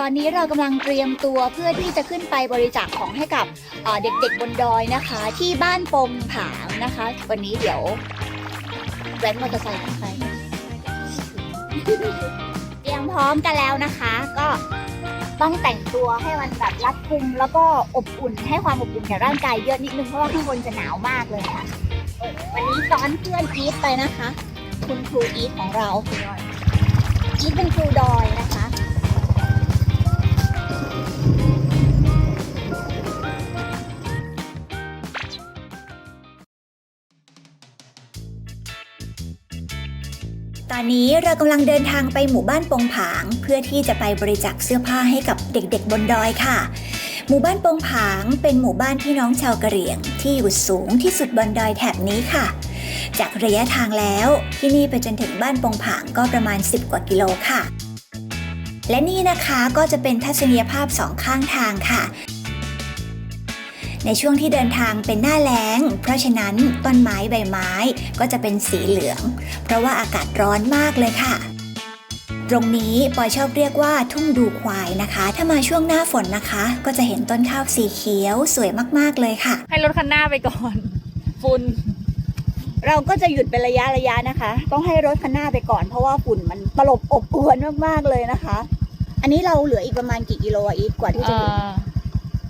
ตอนนี้เรากำลังเตรียมตัวเพื่อที่จะขึ้นไปบริจาคของให้กับเด็กๆบนดอยนะคะ ที่บ้านปงผางนะคะ วันนี้เดี๋ยวแว้นมอเตอร์ไซค์ไปเตรียมพร้อมกันแล้วนะคะ ก็ต้องแต่งตัวให้มันแบบรัดกุมแล้วก็อบอุ่นให้ความอบอุ่นแก่ร่างกายเยอะนิดนึงเพราะว่าข้างบนจะหนาวมากเลยค่ะ วันนี้ซ้อนเพื่อนอีทไปนะคะ คุณครูอีทของเราอีทเป็นครูดอยนะคะ นี้เรากำลังเดินทางไปหมู่บ้านปงผาง เพื่อที่จะไปบริจาคเสื้อผ้าให้กับเด็กๆบนดอยค่ะ หมู่บ้านปงผางเป็นหมู่บ้านพี่น้องชาวกะเหรี่ยง ที่อยู่สูงที่สุดบนดอยแถบนี้ค่ะ จากระยะทางแล้วที่นี่ไปจนถึงบ้านปงผางก็ประมาณ 10 กว่ากิโลค่ะและนี่นะคะก็จะเป็นทัศนียภาพสองข้างทางค่ะ ในช่วงที่เดินทางเป็นหน้าแล้ง เพราะฉะนั้นต้นไม้ใบไม้ก็จะเป็นสีเหลือง เพราะว่าอากาศร้อนมากเลยค่ะตรงนี้ปอยชอบเรียกว่าทุ่งดูควายนะคะ ถ้ามาช่วงหน้าฝนนะคะ ก็จะเห็นต้นข้าวสีเขียวสวยมากๆเลยค่ะ ให้รถคันหน้าไปก่อน ฝุ่น เราก็จะหยุดเป็นระยะระยะนะคะ ต้องให้รถคันหน้าไปก่อน เพราะว่าฝุ่นมันตลบอบอวนมากๆเลยนะคะ อันนี้เราเหลืออีกประมาณกี่กิโลอะอีทกว่าที่จะถึง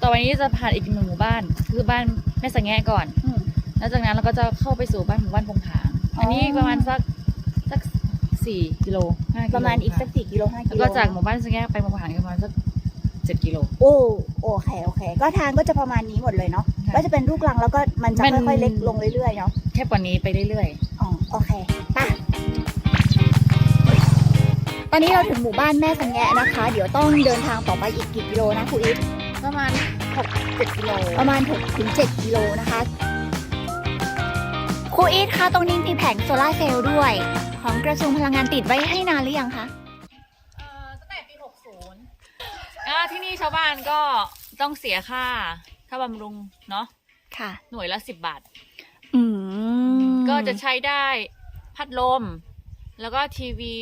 อต่อไปนี้จะผ่านอีกหนึ่งหมู่บ้าน คือบ้านแม่สังแงะก่อนมแล้วจากนั้นเราก็จะเข้าไปสู่บ้านหมู่บ้านปงผาง อ๋ออั อันนี้ประมาณสักสักสี่กิโลห้ากิโลประมาณอีกสักค่สี่กิโลห้าแล้วกิโลก็จากหมู่บ้านสังแงะไปปงผางอีกประมาณสักเจ็ดกิโล โอ้โอเคโอเค ก็ทางก็จะประมาณนี้หมดเลยเนาะค่ะก็จะเป็นลูกรังแล้วก็มันจะมัน ค่อยๆเล็กลงเรื่อยๆเนาะแค่กว่านี้ไปเรื่อยอ๋อโอเคป่ะตอนนี้เราถึงหมู่บ้านแม่สังแงะนะคะ เดี๋ยวต้องเดินทางต่อไปอีกกี่กิโลนะครูอีทๆ ประมาณหกเจ็ดกิโลประมาณ6ถึง7กิโลนะคะครูอีทคะตรงนี้มีแผงโซลาร์เซลล์ด้วย ของกระทรวงพลังงานติดไว้ให้นานหรือยังคะเอ่อตั้งแต่ปีหกศูนย์อ่าที่นี่ชาวบ้านก็ต้องเสียค่าค่าบำรุงเนาะค่ะ หน่วยละสิบบาท อืม ก็จะใช้ได้พัดลม แล้วก็ทีวี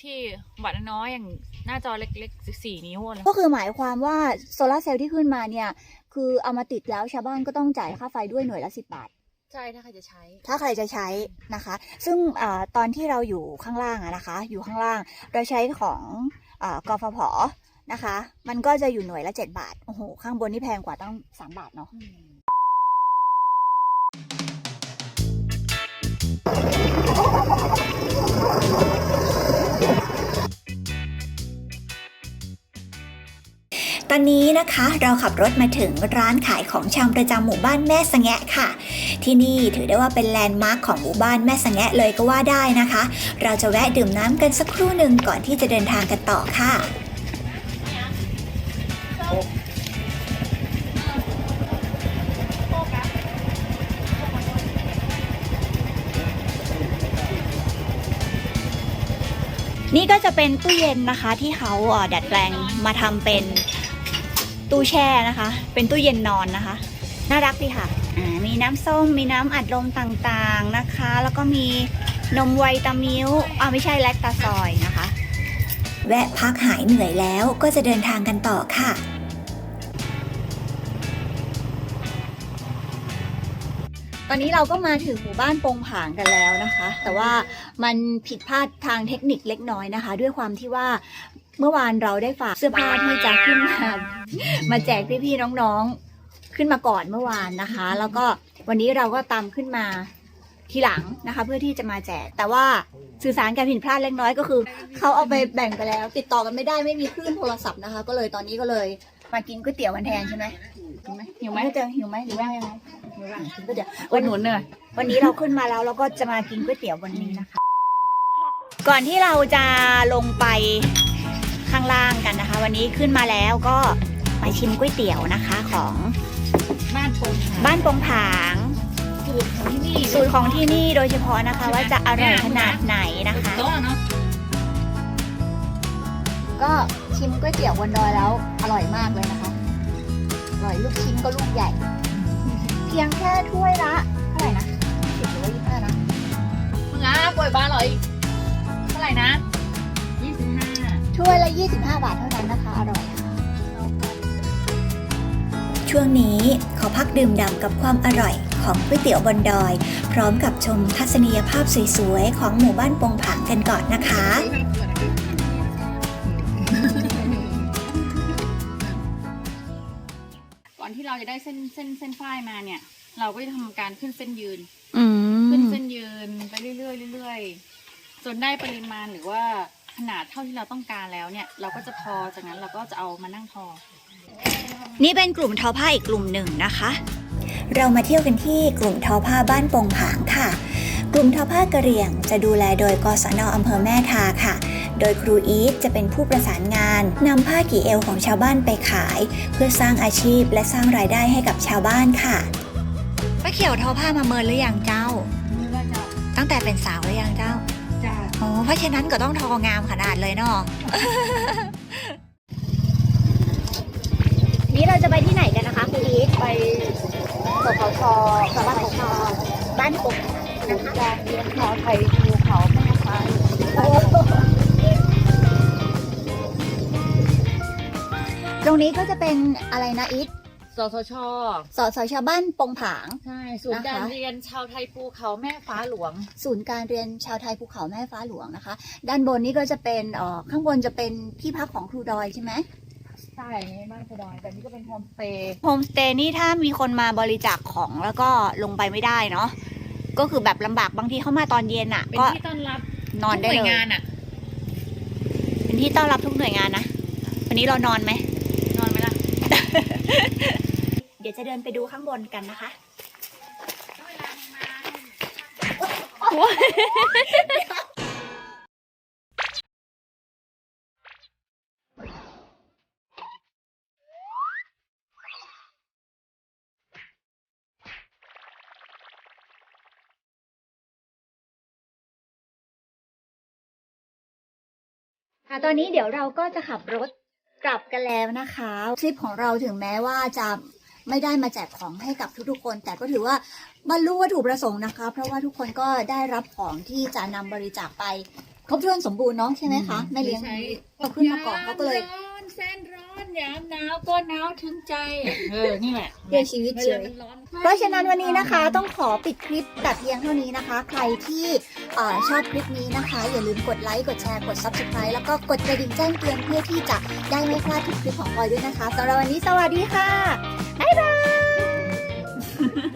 ที่วัดน้อยๆอย่างหน้าจอเล็กๆสี่นิ้วอะไรก็คือหมายความว่าโซลาร์เซลล์ที่ขึ้นมาเนี่ย คือเอามาติดแล้วชาวบ้านก็ต้องจ่ายค่าไฟด้วยหน่วยละสิบบาทใช่ถ้าใครจะใช้ ถ้าใครจะใช้นะคะ ซึ่งอาตอนที่เราอยู่ข้างล่างอะนะคะ อยู่ข้างล่างเราใช้ของอากฟผนะคะ มันก็จะอยู่หน่วยละ7บาทโอ้โหข้างบนนี่แพงกว่าตั้ง3บาทเนาะ ตอนนี้นะคะ เราขับรถมาถึงร้านขายของชำประจำหมู่บ้านแม่สะแงะค่ะ ที่นี่ถือได้ว่าเป็นแลนด์มาร์คของหมู่บ้านแม่สะแงะเลยก็ว่าได้นะคะ เราจะแวะดื่มน้ำกันสักครู่หนึ่งก่อนที่จะเดินทางกันต่อค่ะนี่ก็จะเป็นตู้เย็นนะคะที่เขาอ่อดัดแปลงมาทำเป็น ตู้แช่นะคะ เป็นตู้เย็นนอนนะคะ น่ารักดีค่ะอ่ามีน้ำส้ม มีน้ำอัดลมต่างๆนะคะ แล้วก็มีนมไวตามิลอ่าไม่ใช่แลคตาซอยนะคะ แวะพักหายเหนื่อยแล้วก็จะเดินทางกันต่อค่ะตอนนี้เราก็มาถึงหมู่บ้านปงผางกันแล้วนะคะ แต่ว่ามันผิดพลาดทางเทคนิคเล็กน้อยนะคะ ด้วยความที่ว่า เมื่อวานเราได้ฝากเสื้อผ้าที่จะขึ้นมามาแจกพี่ๆน้องๆขึ้นมาก่อนเมื่อวานนะคะ แล้วก็วันนี้เราก็ตามขึ้นมาทีหลังนะคะ เพื่อที่จะมาแจก แต่ว่าสื่อสารการผิดพลาดเล็กน้อยก็คือเขาเอาไปแบ่งไปแล้ว ติดต่อกันไม่ได้ไม่มีคลื่นโทรศัพท์นะคะ ก็เลยตอนนี้ก็เลยมากินก๋วยเตี๋ยวกันแทนใช่ไหมหิวไหมหิวไหมจะหิวไหมหรือว่ายังไงหิวอะกินก๋วยเตี๋ยวอุดหนุนเนยวันนี้เราขึ้นมาแล้วเราก็จะมากินก๋วยเตี๋ยววันนี้นะคะ ก่อนที่เราจะลงไป ข้างล่างกันนะคะ วันนี้ขึ้นมาแล้วก็มาชิมก๋วยเตี๋ยวนะคะของบ้านปงบ้านปงผางสูตรของที่นี่สูตรของที่นี่โดยเฉพาะนะคะ ว่าจะอร่อยขนาดไหนนะคะโต๊ะเนาะก็ชิมก๋วยเตี๋ยวบนดอยแล้วอร่อยมากเลยนะคะอร่อยลูกชิ้นก็ลูกใหญ่ เพียงแค่ถ้วยละเท่าไหร่นะสิบหรือว่ายี่สิบห้านะมึงอะป่วยบ้านเหรออีกเท่าไหร่นะยี่สิบห้า ถ้วยละ 25 บาทเท่านั้นนะคะ อร่อยช่วงนี้ขอพักดื่มด่ำกับความอร่อยของก๋วยเตี๋ยวบนดอย พร้อมกับชมทัศนียภาพสวยๆ ของหมู่บ้านปงผางกันก่อนนะคะ ก่อนที่เราจะได้เส้นเส้นเส้นฝ้ายมาเนี่ย เราก็จะทำการขึ้นเส้นยืน อืขึ้นมเส้นยืนไปเรื่อยๆเรื่อยๆจนได้ปริมาณหรือว่าข นาดเท่าที่เราต้องการแล้วเนี่ย เราก็จะพอจากนั้นเราก็จะเอามานั่งทอ นี่เป็นกลุ่มทอผ้าอีกกลุ่มหนึ่งนะคะ เรามาเที่ยวกันที่กลุ่มทอผ้าบ้านปงผางค่ะ กลุ่มทอผ้ากะเหรี่ยง จะดูแลโดยกศนอำเภอแม่ทาค่ะโดยครูอีทจะเป็นผู้ประสานงานนำผ้ากี่เอวของชาวบ้านไปขาย เพื่อสร้างอาชีพและสร้างรายได้ให้กับชาวบ้านค่ะป้าเขียวทอผ้ามาเมินหรือยังเจ้า ตั้งแต่เป็นสาวหรือยังเจ้า จ้าโอ้เพราะฉะนั้นก็ต้องทองามขนาดเลยเนาะนี่เราจะไปที่ไหนกันนะคะคุณอีทไปสพชสพชบ้านปกนะคะการเลี้ยงเขาไทยภูเขาแม่ฟ้าตรงนี้ก็จะเป็นอะไรนะอีท สสชสอสอชาวบ้านปงผาง ใช่ ศูนย์การนะคะเรียนชาวไทยภูเขาแม่ฟ้าหลวง ศูนย์การเรียนชาวไทยภูเขาแม่ฟ้าหลวงนะคะ ด้านบนนี้ก็จะเป็นเอ่อข้างบนจะเป็นที่พักของครูดอยใช่ไหมใช่ในบ้านครูดอยแต่นี่ก็เป็นโฮมสเตย์โฮมสเตย์นี่ถ้ามีคนมาบริจาคของแล้วก็ลงไปไม่ได้เนาะก็คือแบบลำบากบางทีเขามาตอนเย็นอะ เป็นก็ที่ต้อนรับนอนได้ทุกหเลน่วยยงานอะเป็นที่ต้อนรับทุกหน่วยงานนะวันนี้เรานอนไหมนอนไหมล่ะ เดี๋ยวจะเดินไปดูข้างบนกันนะคะค่ะตอนนี้เดี๋ยวเราก็จะขับรถ กลับกันแล้วนะคะคลิปของเราถึงแม้ว่าจะไม่ได้มาแจกของให้กับทุกๆคน แต่ก็ถือว่าบรรลุวัตถุประสงค์นะคะ เพราะว่าทุกคนก็ได้รับของที่จะนำบริจาคไป ครบถ้วนสมบูรณ์เน้องใช่ไหมคะแม่เลี้ยงใช้เขาขึ้นมาก่อนเขาก็เลย ร้อนแสนร้อนยามหนาวก็หนาวถึงใจ เออ นี่แหละเพื่อชีวิตเฉย วลามันร้อน เพราะฉะนั้นวันนี้นะคะต้องขอปิดคลิปแต่เพียงเท่านี้นะคะ ใครที่เอ่อ ชอบคลิปนี้นะคะ อย่าลืมกดไลค์ กดแชร์ กด subscribe แล้วก็กดกระดิ่งแจ้งเตือนเพื่อที่จะได้ไม่พลาดทุกคลิปของพลอยด้วยนะคะสำหรับวันนี้สวัสดีค่ะ บ๊ายบาย